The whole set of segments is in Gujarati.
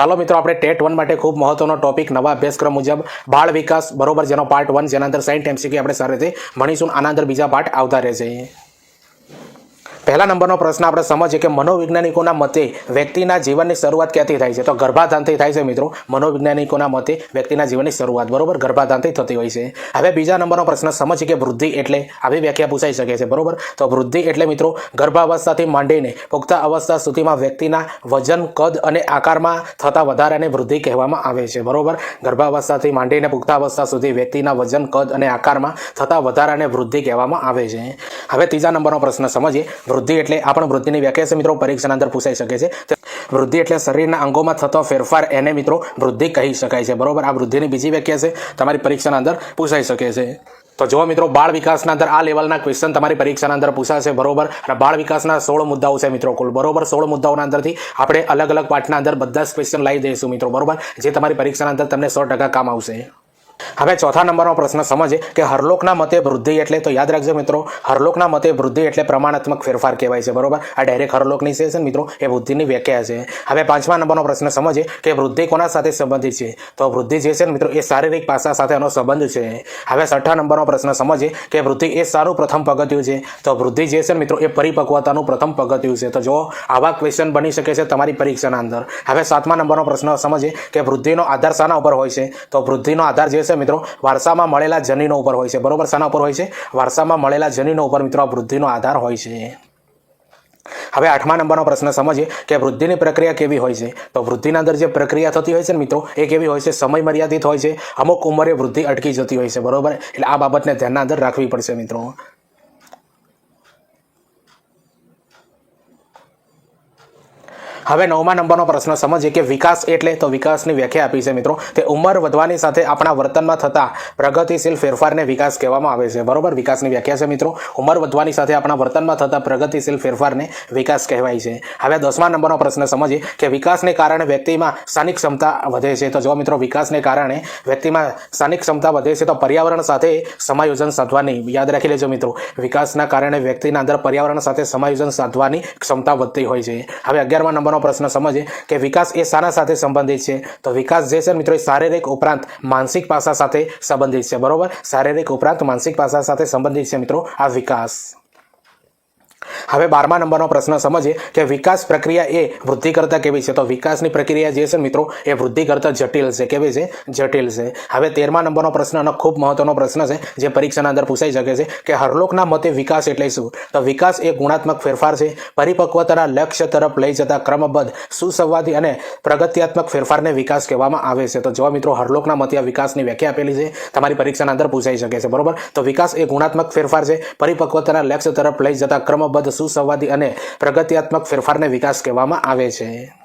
ચાલો મિત્રો, આપણે ટેટ વન માટે ખૂબ મહત્વનો ટોપિક, નવા અભ્યાસક્રમ મુજબ બાળ વિકાસ, બરોબર, જેનો પાર્ટ વન જેના અંદર સાઈઠ એમસીક્યુ આપણે સારી રીતે ભણીશું આના અંદર બીજા પાર્ટ આવતા રહેશે. પહેલા નંબરનો પ્રશ્ન આપણે સમજીએ કે મનોવૈજ્ઞાનિકોના મતે વ્યક્તિના જીવનની શરૂઆત ક્યાંથી થાય છે? તો ગર્ભાધાનથી થાય છે મિત્રો. મનોવૈજ્ઞાનિકોના મતે વ્યક્તિના જીવનની શરૂઆત, બરોબર? ગર્ભાધાનથી થતી હોય છે. હવે બીજા નંબરનો પ્રશ્ન સમજીએ કે વૃદ્ધિ એટલે, આવી વ્યાખ્યા પૂછાઈ શકે છે, બરોબર? તો વૃદ્ધિ એટલે મિત્રો, ગર્ભાવસ્થાથી માંડીને પુખ્ત અવસ્થા સુધીમાં વ્યક્તિના વજન, કદ અને આકારમાં થતા વધારાને વૃદ્ધિ કહેવામાં આવે છે, બરોબર? ગર્ભાવસ્થાથી માંડીને પુખ્તાવસ્થા સુધી વ્યક્તિના વજન, કદ અને આકારમાં થતા વધારાને વૃદ્ધિ કહેવામાં આવે છે. હવે ત્રીજા નંબરનો પ્રશ્ન સમજીએ. વૃદ્ધિ એટલે આ પણ વૃદ્ધિની વ્યાખ્યા છે મિત્રો, પરીક્ષાના અંદર પૂછાઈ શકે છે. વૃદ્ધિ એટલે શરીરના અંગોમાં થતો ફેરફાર એને મિત્રો વૃદ્ધિ કહી શકાય છે. બરોબર? આ વૃદ્ધિની બીજી વ્યાખ્યા છે. તમારી પરીક્ષાના અંદર પૂછાઈ શકે છે. તો જો મિત્રો, બાળ વિકાસના અંદર આ લેવલના ક્વેશ્ચન તમારી પરીક્ષાના અંદર પૂછાશે બરોબર? અને બાળ વિકાસના સોળ મુદ્દાઓ છે મિત્રો કુલ. બરોબર? સોળ મુદ્દાઓના અંદરથી આપણે અલગ અલગ પાઠના અંદર બધા જ ક્વેશ્ચન લાવી દઈશું મિત્રો. બરોબર? જે તમારી પરીક્ષાના અંદર તમને સો ટકા કામ આવશે. હવે ચોથા નંબરનો પ્રશ્ન સમજે કે હરલોકના મતે વૃદ્ધિ એટલે તો યાદ રાખજો મિત્રો, હરલોકના મતે વૃદ્ધિ એટલે પ્રમાણાત્મક ફેરફાર કહેવાય છે, બરોબર? આ ડાયરેક્ટ હરલોકની છે મિત્રો? એ વૃદ્ધિની વ્યાખ્યા છે. હવે પાંચમા નંબરનો પ્રશ્ન સમજે કે વૃદ્ધિ કોના સાથે સંબંધિત છે? તો વૃદ્ધિ જે છે મિત્રો, એ શારીરિક પાસા સાથે એનો સંબંધ છે. હવે છઠ્ઠા નંબરનો પ્રશ્ન સમજે કે વૃદ્ધિ એ સારું પ્રથમ પગથિયું છે. તો વૃદ્ધિ જે છે મિત્રો, એ પરિપક્વતાનું પ્રથમ પગથિયું છે. તો જો આવા ક્વેશ્ચન બની શકે છે તમારી પરીક્ષાના અંદર. હવે સાતમા નંબરનો પ્રશ્ન સમજે કે વૃદ્ધિનો આધાર શાના ઉપર હોય છે? તો વૃદ્ધિનો આધાર જે છે મિત્રો. વારસામાં મળેલા જનીનો ઉપર હોય છે. બરોબર? શાના ઉપર હોય છે? વારસામાં મળેલા જનીનો ઉપર મિત્રો આ વૃદ્ધિનો આધાર હોય છે. હવે આઠમા નંબરનો પ્રશ્ન સમજીએ કે વૃદ્ધિની પ્રક્રિયા કેવી હોય છે? તો વૃદ્ધિના અંદર જે પ્રક્રિયા થતી હોય છે ને મિત્રો, એ કેવી હોય છે? સમય મર્યાદિત હોય છે. અમુક ઉંમરે વૃદ્ધિ અટકી જતી હોય છે. બરોબર? એટલે આ બાબતને ધ્યાનના અંદર રાખવી પડશે મિત્રો. હવે નવમા નંબરનો પ્રશ્ન સમજીએ કે વિકાસ એટલે, તો વિકાસની વ્યાખ્યા આપી છે મિત્રો તે ઉંમર વધવાની સાથે આપણા વર્તનમાં થતા પ્રગતિશીલ ફેરફારને વિકાસ કહેવામાં આવે છે. બરોબર? વિકાસની વ્યાખ્યા છે મિત્રો. ઉંમર વધવાની સાથે આપણા વર્તનમાં થતા પ્રગતિશીલ ફેરફારને વિકાસ કહેવાય છે. હવે દસમા નંબરનો પ્રશ્ન સમજીએ કે વિકાસને કારણે વ્યક્તિમાં સ્થાનિક ક્ષમતા વધે છે. તો જો મિત્રો, વિકાસને કારણે વ્યક્તિમાં સ્થાનિક ક્ષમતા વધે છે, તો પર્યાવરણ સાથે સમાયોજન સાધવાની, યાદ રાખી લેજો મિત્રો, વિકાસના કારણે વ્યક્તિના અંદર પર્યાવરણ સાથે સમાયોજન સાધવાની ક્ષમતા વધતી હોય છે. હવે અગિયારમા નંબરનો પ્રશ્ન સમજીએ કે વિકાસ એ શાના સાથે સંબંધિત છે. તો વિકાસ જે છે મિત્રો એ શારીરિક ઉપરાંત માનસિક પાસા સાથે સંબંધિત છે. બરોબર? શારીરિક ઉપરાંત માનસિક પાસા સાથે સંબંધિત છે મિત્રો આ વિકાસ. હવે બારમા નંબરનો પ્રશ્ન સમજીએ કે વિકાસ પ્રક્રિયા એ વૃદ્ધિ કરતા કેવી છે? તો વિકાસની પ્રક્રિયા જે છે મિત્રો, એ વૃદ્ધિ કરતા જટિલ છે. કેવી છે? જટિલ છે. હવે તેરમા નંબરનો પ્રશ્ન અને ખૂબ મહત્વનો પ્રશ્ન છે, જે પરીક્ષાના અંદર પૂછાઈ શકે છે કે હરલોકના મતે વિકાસ એટલે શું? તો વિકાસ એ ગુણાત્મક ફેરફાર છે. પરિપક્વતાના લક્ષ્ય તરફ લઈ જતા ક્રમબદ્ધ, સુસંવાદી અને પ્રગત્યાત્મક ફેરફારને વિકાસ કહેવામાં આવે છે. તો જો મિત્રો, હરલોકના મતે આ વિકાસની વ્યાખ્યા આપેલી છે. તમારી પરીક્ષાના અંદર પૂછાઈ શકે છે. બરોબર? તો વિકાસ એ ગુણાત્મક ફેરફાર છે. પરિપક્વતાના લક્ષ્ય તરફ લઈ જતા ક્રમબદ્ધ સુસંવાદી અને પ્રગત્યાત્મક ફેરફારને વિકાસ કહેવામાં આવે છે.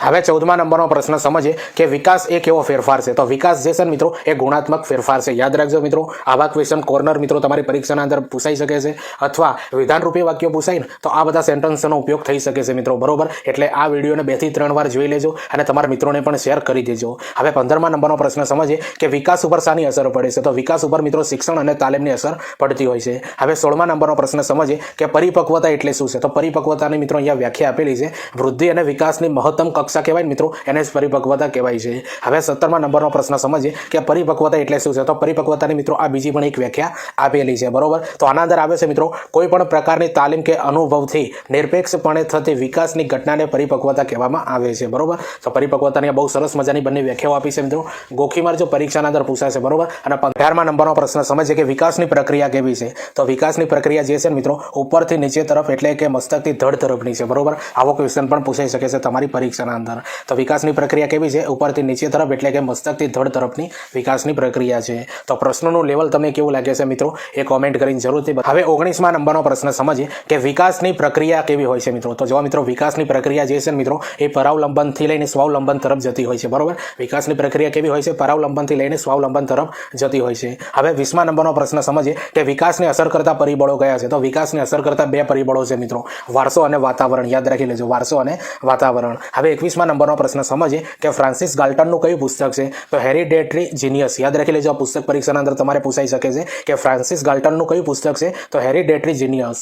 હવે ચૌદમા નંબરનો પ્રશ્ન સમજીએ કે વિકાસ એ કેવો ફેરફાર છે? તો વિકાસ જે છે મિત્રો, એ ગુણાત્મક ફેરફાર છે. યાદ રાખજો મિત્રો, આવા ક્વેશ્ચન કોર્નર મિત્રો તમારી પરીક્ષાના અંદર પૂછાઈ શકે છે અથવા વિધાનરૂપી વાક્યો પૂછાય ને તો આ બધા સેન્ટેન્સનો ઉપયોગ થઈ શકે છે મિત્રો. બરોબર? એટલે આ વિડીયોને બેથી ત્રણ વાર જોઈ લેજો અને તમારા મિત્રોને પણ શેર કરી દેજો. હવે પંદરમા નંબરનો પ્રશ્ન સમજીએ કે વિકાસ ઉપર શાની અસર પડે છે? તો વિકાસ ઉપર મિત્રો શિક્ષણ અને તાલીમની અસર પડતી હોય છે. હવે સોળમા નંબરનો પ્રશ્ન સમજીએ કે પરિપક્વતા એટલે શું છે? તો પરિપક્વતાની મિત્રો અહીંયા વ્યાખ્યા આપેલી છે. વૃદ્ધિ અને વિકાસની મહત્તમ કક્ષા કહેવાય ને મિત્રો? એને જ પરિપક્વતા કહેવાય છે. હવે સત્તરમાં નંબરનો પ્રશ્ન સમજીએ કે પરિપક્વતા એટલે શું છે? તો પરિપક્વતાની મિત્રો આ બીજી પણ એક વ્યાખ્યા આપેલી છે, બરોબર? તો આના અંદર આવે છે મિત્રો, કોઈ પણ પ્રકારની તાલીમ કે અનુભવથી નિરપેક્ષપણે થતી વિકાસની ઘટનાને પરિપક્વતા કહેવામાં આવે છે, બરોબર? તો પરિપક્વતાની બહુ સરસ મજાની બંને વ્યાખ્યાઓ આપી છે મિત્રો. ગોખીમાર જો પરીક્ષાના અંદર પૂછાશે બરોબર? અને અઢારમા નંબરનો પ્રશ્ન સમજે કે વિકાસની પ્રક્રિયા કેવી છે? તો વિકાસની પ્રક્રિયા જે છે મિત્રો, ઉપરથી નીચે તરફ એટલે કે મસ્તકથી ધડ તરફની છે, બરોબર? આવો ક્વેશ્ચન પણ પૂછાઈ શકે છે તમારી પરીક્ષાના અંદર તો વિકાસની પ્રક્રિયા કેવી છે? ઉપરથી નીચે તરફ, એટલે કે મસ્તકથી ધડ તરફની વિકાસની પ્રક્રિયા છે. તો પ્રશ્નોનું લેવલ તમને કેવું લાગે છે મિત્રો? એ કોમેન્ટ કરીને જરૂરથી હવે ઓગણીસમાં નંબરનો પ્રશ્ન સમજીએ કે વિકાસની પ્રક્રિયા કેવી હોય છે મિત્રો? તો જો મિત્રો, વિકાસની પ્રક્રિયા જે છે મિત્રો, એ પરાવલંબનથી લઈને સ્વાવલંબન તરફ જતી હોય છે. બરોબર? વિકાસની પ્રક્રિયા કેવી હોય છે? પરાવલંબનથી લઈને સ્વાવલંબન તરફ જતી હોય છે. હવે વીસમા નંબરનો પ્રશ્ન સમજીએ કે વિકાસને અસર કરતા પરિબળો કયા છે? તો વિકાસને અસર કરતા બે પરિબળો છે મિત્રો. વારસો અને વાતાવરણ. યાદ રાખી લેજો, વારસો અને વાતાવરણ. હવે એકવીસમા નંબરનો પ્રશ્ન સમજીએ કે ફ્રાન્સિસ ગાલ્ટનનું કયું પુસ્તક છે? તો હેરિડેટરી જીનિયસ. યાદ રાખી લેજો, આ પુસ્તક પરીક્ષાના અંદર તમારે પૂછાઈ શકે છે કે ફ્રાન્સિસ ગાલ્ટનનું કયું પુસ્તક છે? તો હેરિડેટરી જીનિયસ.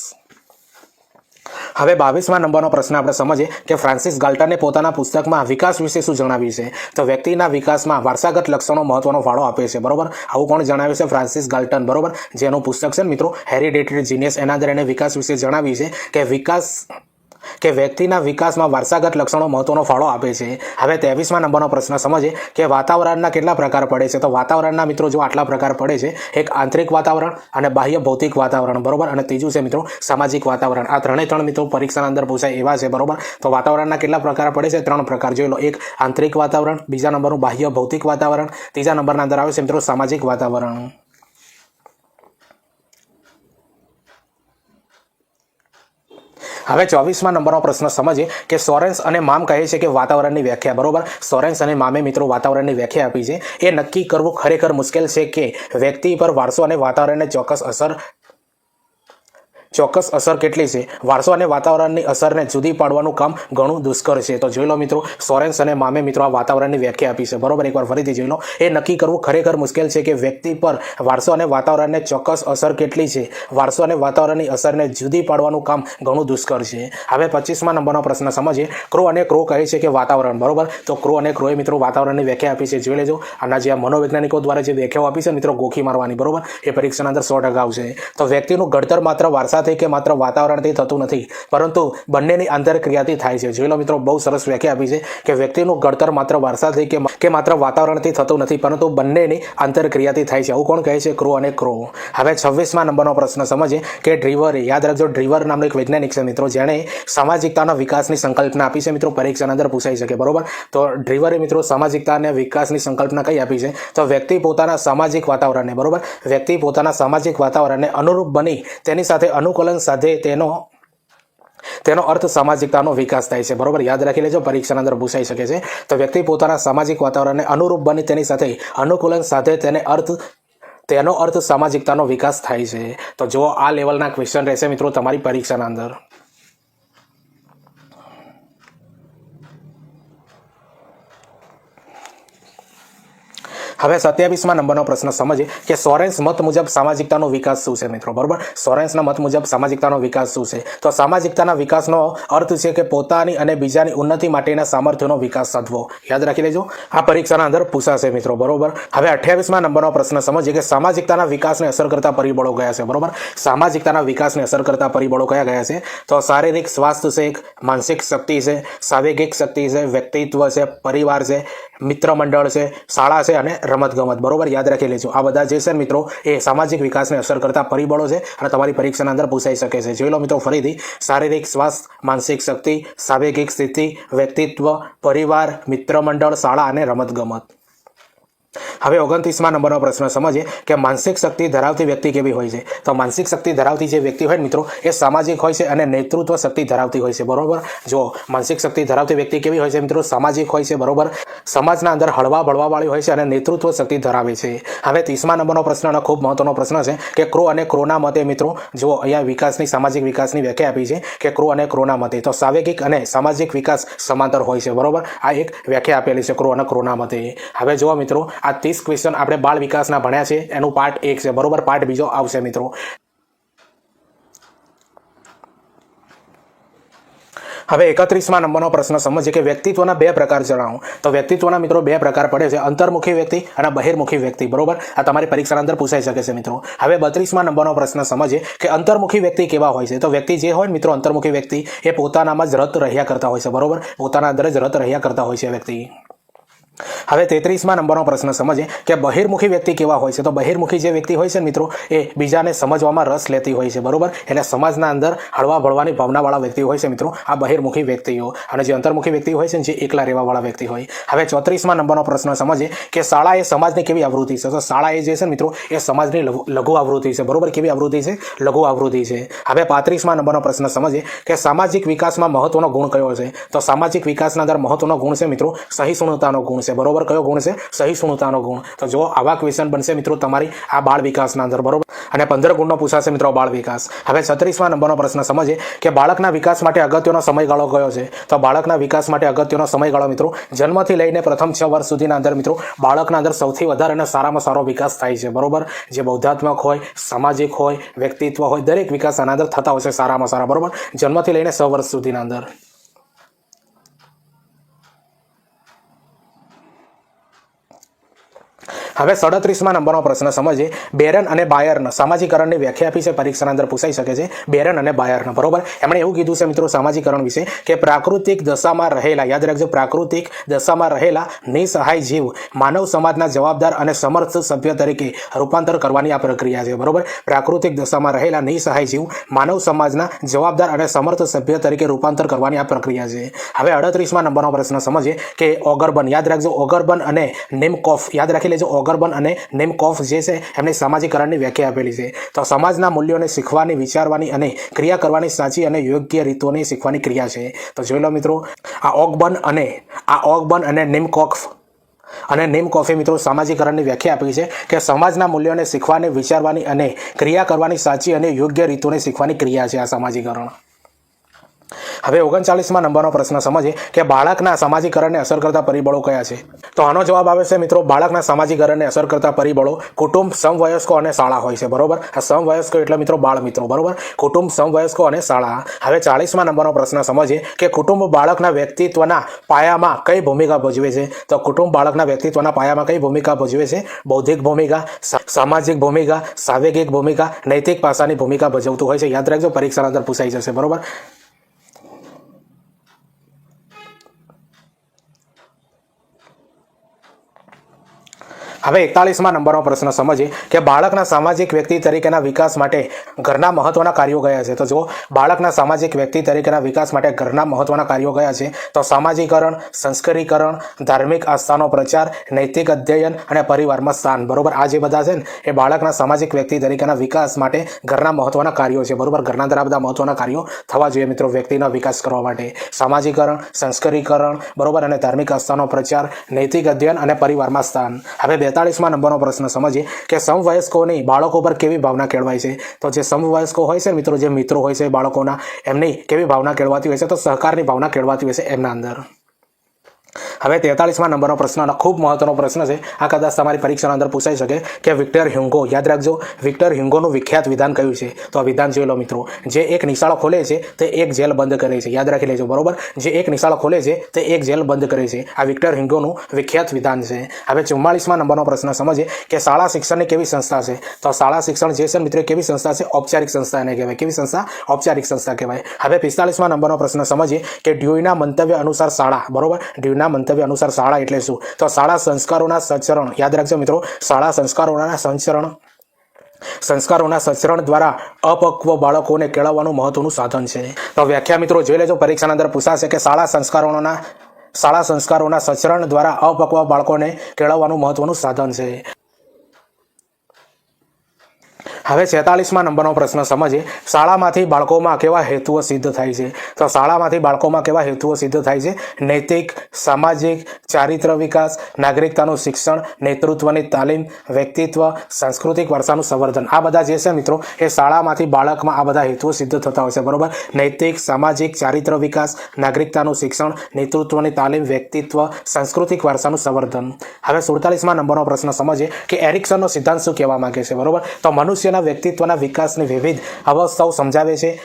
હવે બાવીસમાં નંબરનો પ્રશ્ન આપણે સમજીએ કે ફ્રાન્સિસ ગાલ્ટને પોતાના પુસ્તકમાં વિકાસ વિશે શું જણાવ્યું છે? તો વ્યક્તિના વિકાસમાં વારસાગત લક્ષણો મહત્વનો ફાળો આપે છે, બરોબર? આવું કોણ જણાવ્યું છે? ફ્રાન્સિસ ગાલ્ટન, બરોબર? જેનું પુસ્તક છે મિત્રો હેરિડેટરી જીનિયસ, એના અંદર એને વિકાસ વિશે જણાવ્યું છે કે વિકાસ કે વ્યક્તિના વિકાસમાં વારસાગત લક્ષણો મહત્વનો ફાળો આપે છે. હવે ત્રેવીસમાં નંબરનો પ્રશ્ન સમજે કે વાતાવરણના કેટલા પ્રકાર પડે છે. તો વાતાવરણના મિત્રો જો આટલા પ્રકાર પડે છે, એક આંતરિક વાતાવરણ અને બાહ્ય ભૌતિક વાતાવરણ, બરોબર? અને ત્રીજું છે મિત્રો, સામાજિક વાતાવરણ. આ ત્રણે ત્રણ મિત્રો પરીક્ષાના અંદર પૂછાય એવા છે, બરોબર? તો વાતાવરણના કેટલા પ્રકાર પડે છે? ત્રણ પ્રકાર. જોઈ લો, એક આંતરિક વાતાવરણ, બીજા નંબરનું બાહ્ય ભૌતિક વાતાવરણ, ત્રીજા નંબરના અંદર આવે છે મિત્રો સામાજિક વાતાવરણ. હવે ચોવીસમાં નંબરનો પ્રશ્ન સમજીએ કે સોરેન્સ અને મામ કહે છે કે વાતાવરણની વ્યાખ્યા, બરોબર? સોરેન્સ અને મામે મિત્રો વાતાવરણની વ્યાખ્યા આપી છે. એ નક્કી કરવું ખરેખર મુશ્કેલ છે કે વ્યક્તિ પર વારસો અને વાતાવરણને ચોક્કસ અસર ચોક્કસ અસર કેટલી છે? વારસો અને વાતાવરણની અસરને જુદી પાડવાનું કામ ઘણું દુષ્કર છે. તો જોઈ લો મિત્રો, સોરેન્સ અને મામે મિત્રો આ વાતાવરણની વ્યાખ્યા આપી છે. બરોબર, એકવાર ફરીથી જોઈ લો. એ નક્કી કરવું ખરેખર મુશ્કેલ છે કે વ્યક્તિ પર વારસો અને વાતાવરણને ચોક્કસ અસર કેટલી છે? વારસો અને વાતાવરણની અસરને જુદી પાડવાનું કામ ઘણું દુષ્કર છે. હવે પચીસમાં નંબરનો પ્રશ્ન સમજીએ. ક્રો અને ક્રો કહે છે કે વાતાવરણ. બરોબર? તો ક્રો અને ક્રોએ મિત્રો વાતાવરણની વ્યાખ્યા આપી છે. જોઈ લેજો. આના જે મનોવૈજ્ઞાનિકો દ્વારા જે વ્યાખ્યાઓ આપી છે, મિત્રો ગોખી મારવાની. બરોબર? એ પરીક્ષાના અંદર સો ટકા આવશે. તો વ્યક્તિનું ઘડતર માત્ર વારસાથી કે માત્ર વાતાવરણથી થતું નથી, પરંતુ બંનેની આંતરક્રિયાથી થાય છે. જોઈ લો મિત્રો, બહુ સરસ વ્યાખ્યા આપી છે કે વ્યક્તિનું ઘડતર માત્ર વારસાથી કે માત્ર વાતાવરણથી થતું નથી, પરંતુ બંનેની આંતરક્રિયાથી થાય છે. આવું કોણ કહે છે? ક્રો અને ક્રો. હવે છવ્વીસમાં નંબરનો પ્રશ્ન સમજીએ કે ડ્રીવરે યાદ રાખજો, ડ્રીવર નામનો એક વૈજ્ઞાનિક છે મિત્રો, જેણે સામાજિકતાના વિકાસની સંકલ્પના આપી છે મિત્રો, પરીક્ષાના અંદર પૂછાઈ શકે, બરોબર? તો ડ્રીવરે મિત્રો સામાજિકતા અને વિકાસની સંકલ્પના કઈ આપી છે? તો વ્યક્તિ પોતાના સામાજિક વાતાવરણને, બરોબર? વ્યક્તિ પોતાના સામાજિક વાતાવરણને અનુરૂપ બની તેની સાથે અનુકૂલન સાધે તેનો તેનો અર્થ સામાજિકતાનો વિકાસ થાય છે. બરોબર? યાદ રાખી લેજો, પરીક્ષાના અંદર પૂછાઈ શકે છે. તો વ્યક્તિ પોતાના સામાજિક વાતાવરણને અનુરૂપ બની તેની સાથે અનુકૂલન સાથે તેને અર્થ, તેનો અર્થ સામાજિકતાનો વિકાસ થાય છે. તો જો આ લેવલના ક્વેશ્ચન રહેશે મિત્રો તમારી પરીક્ષાના અંદર. હવે સત્યાવીસમાં નંબરનો પ્રશ્ન સમજીએ કે સોરેન્સ મત મુજબ સામાજિકતાનો વિકાસ શું છે મિત્રો? બરોબર? સોરેન્સના મત મુજબ સામાજિકતાનો વિકાસ શું છે? તો સામાજિકતાના વિકાસનો અર્થ છે કે પોતાની અને બીજાની ઉન્નતિ માટેના સામર્થ્યનો વિકાસ સાધવો. યાદ રાખી લેજો. આ પરીક્ષાના અંદર પૂછાશે મિત્રો, બરોબર? હવે અઠ્યાવીસમાં નંબરનો પ્રશ્ન સમજીએ કે સામાજિકતાના વિકાસને અસર કરતા પરિબળો કયા છે? બરોબર? સામાજિકતાના વિકાસને અસર કરતા પરિબળો કયા કયા છે? તો શારીરિક સ્વાસ્થ્ય છે એક, માનસિક શક્તિ છે, સાવેગિક શક્તિ છે, વ્યક્તિત્વ છે, પરિવાર છે મિત્ર મંડળ છે, શાળા છે અને રમતગમત, બરોબર? યાદ રાખી લેજો આ બધા જે છે મિત્રો, એ સામાજિક વિકાસને અસર કરતા પરિબળો છે અને તમારી પરીક્ષાના અંદર પૂછાઈ શકે છે. જોઈ લો મિત્રો, ફરીથી શારીરિક સ્વાસ્થ્ય, માનસિક શક્તિ, સાવેગિક સ્થિતિ, વ્યક્તિત્વ, પરિવાર મિત્રમંડળ શાળા અને રમતગમત. હવે ઓગણત્રીસમાં નંબરનો પ્રશ્ન સમજીએ કે માનસિક શક્તિ ધરાવતી વ્યક્તિ કેવી હોય છે? તો માનસિક શક્તિ ધરાવતી જે વ્યક્તિ હોય મિત્રો, એ સામાજિક હોય છે અને નેતૃત્વ શક્તિ ધરાવતી હોય છે. બરોબર? જો માનસિક શક્તિ ધરાવતી વ્યક્તિ કેવી હોય છે મિત્રો? સામાજિક હોય છે, બરોબર? સમાજના અંદર હળવા બળવાવાળી હોય છે અને નેતૃત્વ શક્તિ ધરાવે છે. હવે ત્રીસમા નંબરનો પ્રશ્ન અને ખૂબ મહત્વનો પ્રશ્ન છે કે ક્રો અને ક્રોના મતે મિત્રો, જો અહીંયા વિકાસની, સામાજિક વિકાસની વ્યાખ્યા આપી છે કે ક્રો અને ક્રોના મતે, તો સાવેગિક અને સામાજિક વિકાસ સમાંતર હોય છે. બરોબર? આ એક વ્યાખ્યા આપેલી છે ક્રો અને ક્રોના મતે. હવે જુઓ મિત્રો આ ત્રીસ ક્વેશ્ચન આપણે બાળ વિકાસના ભણ્યા છે. એનું પાર્ટ એક છે. બરોબર? પાર્ટ બીજો આવશે, મિત્રો. હવે એકત્રીસમાં નંબરનો પ્રશ્ન સમજીએ કે વ્યક્તિત્વના બે પ્રકાર જણાવો. તો વ્યક્તિત્વના મિત્રો બે પ્રકાર પડે છે. અંતર્મુખી વ્યક્તિ અને બહિર્મુખી વ્યક્તિ. બરોબર? આ તમારી પરીક્ષાના અંદર પૂછાઈ શકે છે, મિત્રો. હવે બત્રીસમાં નંબરનો પ્રશ્ન સમજીએ કે અંતર્મુખી વ્યક્તિ કેવા હોય છે? તો વ્યક્તિ જે હોય મિત્રો, અંતર્મુખી વ્યક્તિ, એ પોતાનામાં જ રત રહ્યા કરતા હોય છે. બરોબર? પોતાના અંદર જ રત રહ્યા કરતા હોય છે વ્યક્તિ. હવે તેત્રીસમાં નંબરનો પ્રશ્ન સમજીએ કે બહિર્મુખી વ્યક્તિ કેવા હોય છે? તો બહિર્મુખી જે વ્યક્તિ હોય છે મિત્રો, એ બીજાને સમજવામાં રસ લેતી હોય છે, બરોબર? એટલે સમાજના અંદર હળવા ભળવાની ભાવનાવાળા વ્યક્તિ હોય છે મિત્રો, આ બહિર્મુખી વ્યક્તિઓ. અને જે અંતર્મુખી વ્યક્તિ હોય છે જે એકલા રહેવાવાળા વ્યક્તિ હોય. હવે ચોત્રીસમાં નંબરનો પ્રશ્ન સમજીએ કે શાળા એ સમાજની કેવી આવૃત્તિ છે? તો શાળા એ જે છે મિત્રો, એ સમાજની લઘુ- આવૃત્તિ છે, બરોબર? કેવી આવૃત્તિ છે? લઘુ આવૃત્તિ છે. હવે પાંત્રીસમાં નંબરનો પ્રશ્ન સમજીએ કે સામાજિક વિકાસમાં મહત્વનો ગુણ કયો છે? તો સામાજિક વિકાસના અંદર મહત્વનો ગુણ છે મિત્રો, સહિષ્ણુતાનો ગુણ છે. બરોબર બરોબર? કયો ગુણ છે? સહિષ્ણુતાનો ગુણ. તો જો આવા ક્વેશ્ચન બનશે મિત્રો તમારી આ બાળ વિકાસના અંદર. બરોબર? અને પંદર ગુણનો પૂછાશે મિત્રો બાળ વિકાસ. હવે છત્રીસમાં નંબરનો પ્રશ્ન સમજીએ કે બાળકના વિકાસ માટે અગત્યનો સમયગાળો કયો છે? તો બાળકના વિકાસ માટે અગત્યનો સમયગાળો મિત્રો, જન્મથી લઈને પ્રથમ છ વર્ષ સુધીના અંદર મિત્રો, બાળકના અંદર સૌથી વધારે અને સારામાં સારો વિકાસ થાય છે. બરોબર? જે બૌદ્ધાત્મક હોય, સામાજિક હોય, વ્યક્તિત્વ હોય, દરેક વિકાસ આના અંદર થતા હોય છે સારામાં સારા. બરોબર? જન્મથી લઈને છ વર્ષ સુધીના અંદર. હવે સડત્રીસમાં નંબરનો પ્રશ્ન સમજીએ. બેરન અને બાયર્ન સામાજિકરણની વ્યાખ્યા આપી છે. પરીક્ષાના અંદર પૂછાઈ શકે છે. બેરન અને બાયર્ન, બરોબર? એમણે એવું કીધું છે મિત્રો સામાજિકરણ વિશે કે પ્રાકૃતિક દશામાં રહેલા, યાદ રાખજો, પ્રાકૃતિક દશામાં રહેલા નિસહાય જીવ માનવ સમાજના જવાબદાર અને સમર્થ સભ્ય તરીકે રૂપાંતર કરવાની આ પ્રક્રિયા છે, બરોબર? પ્રાકૃતિક દશામાં રહેલા નિસહાય જીવ માનવ સમાજના જવાબદાર અને સમર્થ સભ્ય તરીકે રૂપાંતર કરવાની આ પ્રક્રિયા છે. હવે અડત્રીસમાં નંબરનો પ્રશ્ન સમજીએ કે ઓગરબન યાદ રાખજો ઓગરબન અને નિમકોફ, યાદ રાખી લેજો ઓગરબન અને નિમકોફ જે છે એમની સામાજિકરણની વ્યાખ્યા આપેલી છે. તો સમાજના મૂલ્યોને શીખવાની, વિચારવાની અને ક્રિયા કરવાની સાચી અને યોગ્ય રીતોની શીખવાની ક્રિયા છે. તો જોઈ લો મિત્રો, આ ઓગબન અને, આ ઓગબન અને નિમકોફ, અને નિમ કોફી મિત્રો સામાજિકરણની વ્યાખ્યા આપી છે કે સમાજના મૂલ્યોને શીખવાની, વિચારવાની અને ક્રિયા કરવાની સાચી અને યોગ્ય રીતોને શીખવાની ક્રિયા છે આ સામાજિકરણ. હવે ઓગણચાલીસમાં નંબરનો પ્રશ્ન સમજીએ કે બાળકના સમાજીકરણને અસર કરતા પરિબળો કયા છે? તો આનો જવાબ આવે છે મિત્રો, બાળકના સમાજીકરણને અસર કરતા પરિબળો કુટુંબ સમવયસ્કો અને શાળા હોય છે, બરોબર? આ સમવયસ્કો એટલે મિત્રો બાળ મિત્રો બરોબર? કુટુંબ સમવયસ્કો અને શાળા. હવે ચાલીસમાં નંબરનો પ્રશ્ન સમજીએ કે કુટુંબ બાળકના વ્યક્તિત્વના પાયામાં કઈ ભૂમિકા ભજવે છે? તો કુટુંબ બાળકના વ્યક્તિત્વના પાયામાં કઈ ભૂમિકા ભજવે છે? બૌદ્ધિક ભૂમિકા સામાજિક ભૂમિકા, સાવેગિક ભૂમિકા, નૈતિક પાસાની ભૂમિકા ભજવતું હોય છે. યાદ રાખજો, પરીક્ષાના અંદર પૂછાઈ જશે, બરોબર? હવે એકતાલીસમાં નંબરનો પ્રશ્ન સમજીએ કે બાળકના સામાજિક વ્યક્તિ તરીકેના વિકાસ માટે ઘરના મહત્વના કાર્યો ગયા છે. તો જો બાળકના સામાજિક વ્યક્તિ તરીકેના વિકાસ માટે ઘરના મહત્વના કાર્યો ગયા છે. તો સામાજિકરણ, સંસ્કરીકરણ, ધાર્મિક આસ્થાનો પ્રચાર, નૈતિક અધ્યયન અને પરિવારમાં સ્થાન. બરોબર? આ જે બધા છે ને, એ બાળકના સામાજિક વ્યક્તિ તરીકેના વિકાસ માટે ઘરના મહત્વના કાર્યો છે. બરોબર? ઘરના અંદર બધા મહત્વના કાર્યો થવા જોઈએ મિત્રો વ્યક્તિનો વિકાસ કરવા માટે. સામાજિકરણ, સંસ્કરીકરણ, બરોબર? અને ધાર્મિક આસ્થાનો પ્રચાર, નૈતિક અધ્યયન અને પરિવારમાં સ્થાન. હવે બેતાળીસમાં નંબરનો પ્રશ્ન સમજીએ કે સમવયસ્કોની બાળકો પર કેવી ભાવના કેળવાય છે? તો જે સમવયસ્કો હોય છે મિત્રો, જે મિત્રો હોય છે બાળકોના, એમની કેવી ભાવના કેળવાતી હોય છે? તો સહકારની ભાવના કેળવાતી હોય છે એમના અંદર. હવે તેતાળીસમાં નંબરનો પ્રશ્ન ખૂબ મહત્વનો પ્રશ્ન છે. આ કદાચ તમારી પરીક્ષાની અંદર પૂછાઈ શકે કે વિક્ટર હ્યુંગો, યાદ રાખજો, વિક્ટર હ્યુંગોનું વિખ્યાત વિધાન કયું છે? તો આ વિધાન જોઈ લો મિત્રો. જે એક નિશાળો ખોલે છે, તે એક જેલ બંધ કરે છે. યાદ રાખી લેજો, બરોબર? જે એક નિશાળો ખોલે છે, તે એક જેલ બંધ કરે છે. આ વિક્ટર હ્યુંગોનું વિખ્યાત વિધાન છે. હવે ચુમ્માળીસમાં નંબરનો પ્રશ્ન સમજે કે શાળા શિક્ષણની કેવી સંસ્થા છે? તો શાળા શિક્ષણ જે છે મિત્રો કેવી સંસ્થા છે? ઔપચારિક સંસ્થા એને કહેવાય. કેવી સંસ્થા? ઔપચારિક સંસ્થા કહેવાય. હવે પિસ્તાળીસમાં નંબરનો પ્રશ્ન સમજીએ કે ડ્યુઈના મંતવ્ય અનુસાર શાળા, બરોબર? ડ્યુઈના મંતવ્ય અનુસાર શાળા એટલે શું? તો શાળા સંસ્કારોના સચરણ, યાદ રાખજો મિત્રો, શાળા સંસ્કારોના સંચરણ સંસ્કારોના સંચરણ દ્વારા અપક્વ બાળકોને કેળવવાનું મહત્વનું સાધન છે. તો વ્યાખ્યા મિત્રો જોઈ લેજો, પરીક્ષાના અંદર પૂછાશે કે શાળા સંસ્કારોના શાળા સંસ્કારોના સચરણ દ્વારા અપક્વ બાળકોને કેળવવાનું મહત્વનું સાધન છે. હવે છેતાલીસમાં નંબરનો પ્રશ્ન સમજીએ. શાળામાંથી બાળકોમાં કેવા હેતુઓ સિદ્ધ થાય છે? તો શાળામાંથી બાળકોમાં કેવા હેતુઓ સિદ્ધ થાય છે? નૈતિક, સામાજિક, ચારિત્ર વિકાસ, નાગરિકતાનું શિક્ષણ, નેતૃત્વની તાલીમ, વ્યક્તિત્વ, સાંસ્કૃતિક વારસાનું સંવર્ધન. આ બધા જે છે મિત્રો, એ શાળામાંથી બાળકમાં આ બધા હેતુઓ સિદ્ધ થતા હોય છે. બરોબર? નૈતિક, સામાજિક, ચારિત્ર વિકાસ, નાગરિકતાનું શિક્ષણ, નેતૃત્વની તાલીમ, વ્યક્તિત્વ, સાંસ્કૃતિક વારસાનું સંવર્ધન. હવે સુડતાલીસમાં નંબરનો પ્રશ્ન સમજીએ કે એરિક્સનનો સિદ્ધાંત શું કહેવા માંગે છે? બરોબર? તો મનુષ્યના વ્યક્તિત્વના વિકાસની વિવિધ અવસ્થાઓ સમજાવે છે.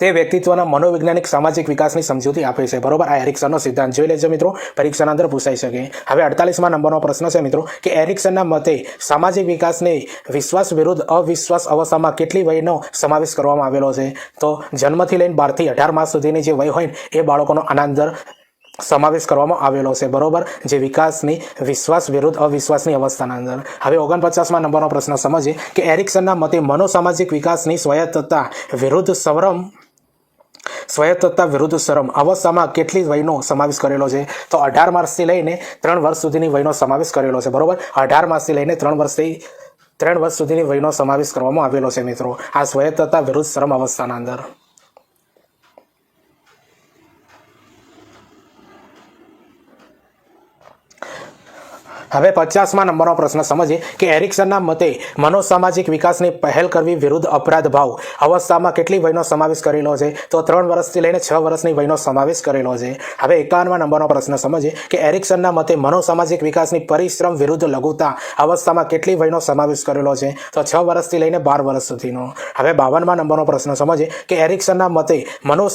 તે વ્યક્તિત્વના મનોવૈજ્ઞાનિક, સામાજિક વિકાસની સમજૂતી આપે છે. બરોબર? આ એરિક્સનનો સિદ્ધાંત. જોઈ લેજો મિત્રો, પરીક્ષાના અંદર પૂછાઈ શકે. હવે અડતાલીસમાં નંબરનો પ્રશ્ન છે મિત્રો, કે એરિક્સનના મતે સામાજિક વિકાસની વિશ્વાસ વિરુદ્ધ અવિશ્વાસ અવસ્થામાં કેટલી વયનો સમાવેશ કરવામાં આવેલો છે? તો જન્મથી લઈને બારથી અઢાર માસ સુધીની જે વય હોય એ બાળકોનો આના અંદર સમાવેશ કરવામાં આવેલો છે. બરોબર? જે વિકાસની, વિશ્વાસ વિરુદ્ધ અવિશ્વાસની અવસ્થાના અંદર. હવે ઓગણપચાસમાં નંબરનો પ્રશ્ન સમજીએ કે એરિક્સનના મતે મનોસામાજિક વિકાસની સ્વાયત્તતા વિરુદ્ધ સવરમ સ્વાયત્તતા વિરુદ્ધ શરમ અવસ્થામાં કેટલી વયનો સમાવેશ કરેલો છે? તો અઢાર માસથી લઈને ત્રણ વર્ષ સુધીની વયનો સમાવેશ કરેલો છે. બરોબર? અઢાર માસથી લઈને ત્રણ વર્ષથી, ત્રણ વર્ષ સુધીની વયનો સમાવેશ કરવામાં આવેલો છે મિત્રો. આ સ્વાયત્તતા વિરુદ્ધ શરમ અવસ્થાના અંદર. હવે પચાસમાં નંબરનો પ્રશ્ન સમજીએ કે એરિક્સનના મતે મનોસામાજિક વિકાસની પહેલ કરવી વિરુદ્ધ અપરાધ ભાવ અવસ્થામાં કેટલી વયનો સમાવેશ કરેલો છે? તો ત્રણ વર્ષથી લઈને છ વર્ષની વયનો સમાવેશ કરેલો છે. હવે એકાવનમાં નંબરનો પ્રશ્ન સમજીએ કે એરિક્સનના મતે મનોસામાજિક વિકાસની પરિશ્રમ વિરુદ્ધ લઘુતા અવસ્થામાં કેટલી વયનો સમાવેશ કરેલો છે? તો છ વર્ષથી લઈને બાર વર્ષ સુધીનો. હવે બાવનમાં નંબરનો પ્રશ્ન સમજીએ કે એરિક્સનના મતે મનો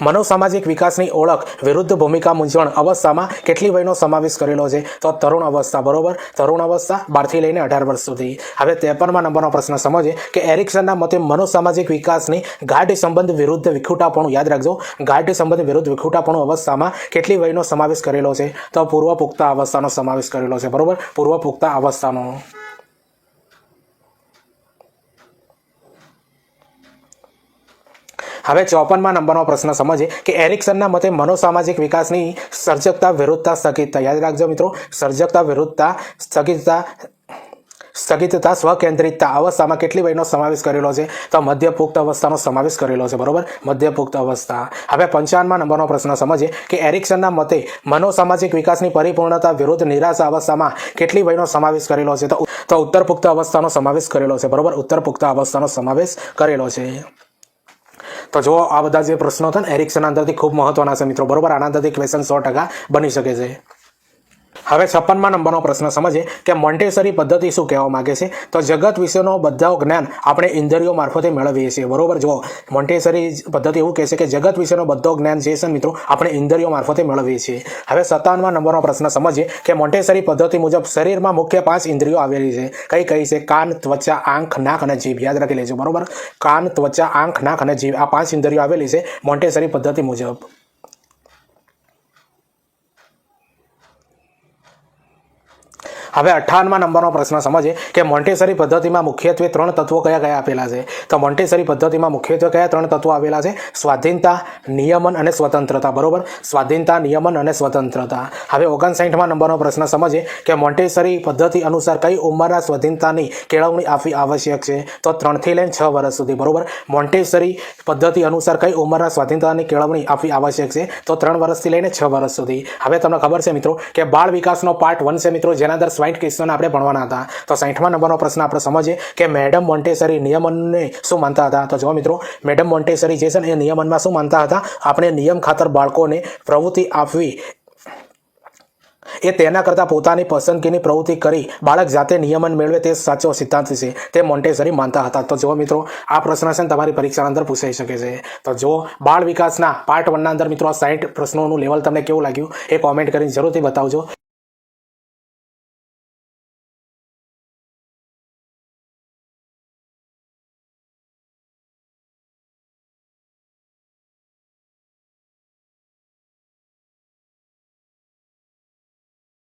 મનોસામાજિક વિકાસની ઓળખ વિરુદ્ધ ભૂમિકા મૂંઝવણ અવસ્થામાં કેટલી વયનો સમાવેશ કરેલો છે? તો તરુણ અવસ્થા, બરોબર? તરુણ અવસ્થા બારથી લઈને અઢાર વર્ષ સુધી. હવે ત્રેપનમાં નંબરનો પ્રશ્ન સમજે કે એરિક્સનના મતે મનોસામાજિક વિકાસની ગાઢ સંબંધ વિરુદ્ધ વિખુટાપણું યાદ રાખજો. ગાઢ સંબંધ વિરુદ્ધ વિખુટાપણું અવસ્થામાં કેટલી વયનો સમાવેશ કરેલો છે? તો પૂર્વ પુખ્તા અવસ્થાનો સમાવેશ કરેલો છે, બરોબર? પૂર્વ પુખ્તા અવસ્થાનો. હવે ચોપનમાં નંબરનો પ્રશ્ન સમજીએ કે એરિક્સનના મતે મનોસામાજિક વિકાસની સર્જકતા, વિરુદ્ધતા, સ્થગિતતા. યાદ રાખજો મિત્રો, સર્જકતા, વિરુદ્ધતા, સ્થગિતતા સ્થગિતતા, સ્વકેન્દ્રિતતા. અવસ્થામાં કેટલી વયનો સમાવેશ કરેલો છે? તો મધ્ય પુખ્ત અવસ્થાનો સમાવેશ કરેલો છે. બરોબર? મધ્યપુખ્ત અવસ્થા. હવે પંચાવનમાં નંબરનો પ્રશ્ન સમજીએ કે એરિક્સનના મતે મનોસામાજિક વિકાસની પરિપૂર્ણતા, વિરુદ્ધ નિરાશા અવસ્થામાં કેટલી વયનો સમાવેશ કરેલો છે? તો ઉત્તર પુખ્ત અવસ્થાનો સમાવેશ કરેલો છે. બરોબર? ઉત્તર પુખ્ત અવસ્થાનો સમાવેશ કરેલો છે. તો જો આ બધા જે પ્રશ્નો હતા ને, એરિક્સન અંદરથી ખૂબ મહત્વના છે મિત્રો. બરોબર? આના અંદરથી ક્વેશ્ચન સો ટકા બની શકે છે. હવે છપ્પનમાં નંબરનો પ્રશ્ન સમજીએ કે મોન્ટેસરી પદ્ધતિ શું કહેવા માંગે છે? તો જગત વિશેનો બધા જ્ઞાન આપણે ઇન્દ્રિયો મારફતે મેળવીએ છીએ. બરોબર? જો મોન્ટેસરી પદ્ધતિ એવું કહે છે કે જગત વિશેનો બધો જ્ઞાન જે છે મિત્રો, આપણે ઇન્દ્રિયો મારફતે મેળવીએ છીએ. હવે સત્તાવનમાં નંબરનો પ્રશ્ન સમજીએ કે મોન્ટેસરી પદ્ધતિ મુજબ શરીરમાં મુખ્ય પાંચ ઇન્દ્રિયો આવેલી છે. કઈ કઈ છે? કાન, ત્વચા, આંખ, નાક અને જીભ. યાદ રાખી લેજો. બરોબર? કાન, ત્વચા, આંખ, નાક અને જીભ આ પાંચ ઇન્દ્રિયો આવેલી છે મોન્ટેસરી પદ્ધતિ મુજબ. હવે અઠ્ઠાવનમાં નંબરનો પ્રશ્ન સમજીએ કે મોન્ટેસરી પદ્ધતિમાં મુખ્યત્વે ત્રણ તત્વો કયા કયા આપેલા છે? તો મોન્ટેસરી પદ્ધતિમાં મુખ્યત્વે કયા ત્રણ તત્વો આવેલા છે? સ્વાધીનતા, નિયમન અને સ્વતંત્રતા. બરોબર? સ્વાધીનતા, નિયમન અને સ્વતંત્રતા. હવે ઓગણસાઠમાં નંબરનો પ્રશ્ન સમજીએ કે મોન્ટેસરી પદ્ધતિ અનુસાર કઈ ઉંમરના સ્વાધીનતાની કેળવણી આપવી આવશ્યક છે? તો ત્રણથી લઈને છ વર્ષ સુધી. બરોબર? મોન્ટેસરી પદ્ધતિ અનુસાર કઈ ઉંમરના સ્વાધીનતાની કેળવણી આપવી આવશ્યક છે? તો ત્રણ વર્ષથી લઈને છ વર્ષ સુધી. હવે તમને ખબર છે મિત્રો કે બાળ વિકાસનો પાર્ટ વન છે મિત્રો, જેના અંદર સ્વાઇટ ક્વેશ્ચન આપણે ભણવાના હતા. તો સાઠમા નંબરનો પ્રશ્ન આપણે સમજીએ કે મેડમ મોન્ટેસરી નિયમનને શું માનતા હતા? તો જો મિત્રો, મેડમ મોન્ટેસરી જે છે ને એ નિયમનમાં શું માનતા હતા? આપણે નિયમ ખાતર બાળકોને પ્રવૃત્તિ આપવી એ તેના કરતાં પોતાની પસંદગીની પ્રવૃત્તિ કરી બાળક જાતે નિયમન મેળવે તે સાચો સિદ્ધાંત છે. તે મોન્ટેસરી માનતા હતા. તો જો મિત્રો, આ પ્રશ્ન છે ને તમારી પરીક્ષાના અંદર પૂછાઈ શકે છે. તો જો બાળ વિકાસના પાર્ટ વનના અંદર મિત્રો આ સાઠ પ્રશ્નોનું લેવલ તમને કેવું લાગ્યું? એ કોમેન્ટ કરીને જરૂરથી બતાવજો.